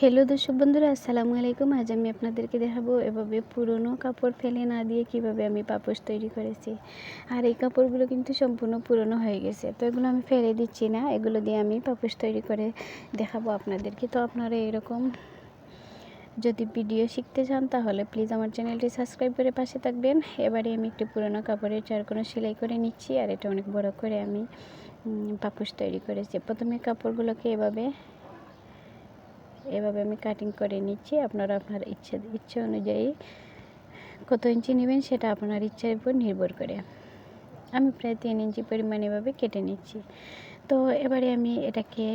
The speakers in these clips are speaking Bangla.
হ্যালো দর্শক বন্ধুরা, আসসালামু আলাইকুম। আজ আমি আপনাদেরকে দেখাবো এভাবে পুরনো কাপড় ফেলে না দিয়ে কীভাবে আমি পাপোশ তৈরি করেছি। আর এই কাপড়গুলো কিন্তু সম্পূর্ণ পুরনো হয়ে গেছে। তো এগুলো আমি ফেলে দিচ্ছি না, এগুলো দিয়ে আমি পাপোশ তৈরি করে দেখাবো আপনাদেরকে। তো আপনারা এরকম যদি ভিডিও শিখতে চান, তাহলে প্লিজ আমার চ্যানেলটি সাবস্ক্রাইব করে পাশে থাকবেন। এবারে আমি একটু পুরনো কাপড়ের চারকোনা সেলাই করে নিচ্ছি, আর এটা অনেক বড় করে আমি পাপোশ তৈরি করেছি। প্রথমে কাপড়গুলোকে এভাবে এভাবে আমি কাটিং করে নিচ্ছি। আপনারা আপনার ইচ্ছে ইচ্ছে অনুযায়ী কত ইঞ্চি নেবেন সেটা আপনার ইচ্ছার উপর নির্ভর করে। আমি প্রায় তিন ইঞ্চি পরিমাণ এভাবে কেটে নিচ্ছি। তো এবারে আমি এটাকে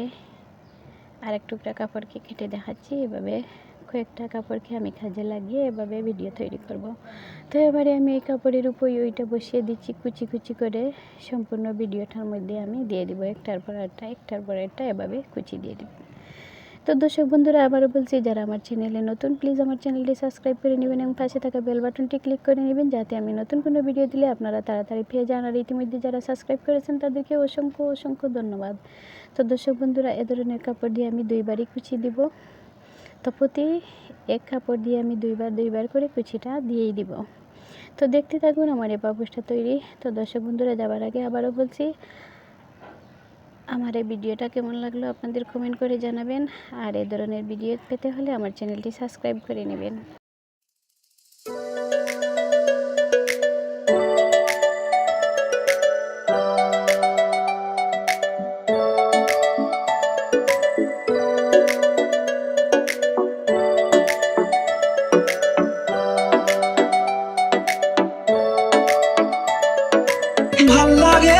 আরেক টুকরা কাপড়কে কেটে দেখাচ্ছি। এভাবে কয়েকটা কাপড়কে আমি কাজে লাগিয়ে এভাবে ভিডিও তৈরি করব। তো এবারে আমি এই কাপড়ের উপর ওইটা বসিয়ে দিচ্ছি কুচি কুচি করে। সম্পূর্ণ ভিডিওটার মধ্যে আমি দিয়ে দিব। একটার পর একটা একটার পর একটা এভাবে কুচি দিয়ে দিব। তো দর্শক বন্ধুরা, আবারও বলছি, যারা আমার চ্যানেলে নতুন প্লিজ আমার চ্যানেলটি সাবস্ক্রাইব করে নেবেন এবং পাশে থাকা বেল বাটনটি ক্লিক করে নেবেন যাতে আমি নতুন কোনো ভিডিও দিলে আপনারা তাড়াতাড়ি পেয়ে যান। আর ইতিমধ্যে যারা সাবস্ক্রাইব করেছেন, তাদেরকে অসংখ্য অসংখ্য ধন্যবাদ। তো দর্শক বন্ধুরা, এ ধরনের কাপড় দিয়ে আমি দুইবারই কুচি দিব। তো প্রতি এক কাপড় দিয়ে আমি দুইবার দুইবার করে কুচিটা দিয়েই দিব। তো দেখতে থাকুন, আমার এই পাপুসটা তৈরি। তো দর্শক বন্ধুরা, যাবার আগে আবারও বলছি আমার এই ভিডিওটা কেমন লাগল আপনাদের কমেন্ট করে জানাবেন। আর এ ধরনের ভিডিও পেতে হলে আমার চ্যানেলটি সাবস্ক্রাইব করে নেবেন। ভালো লাগে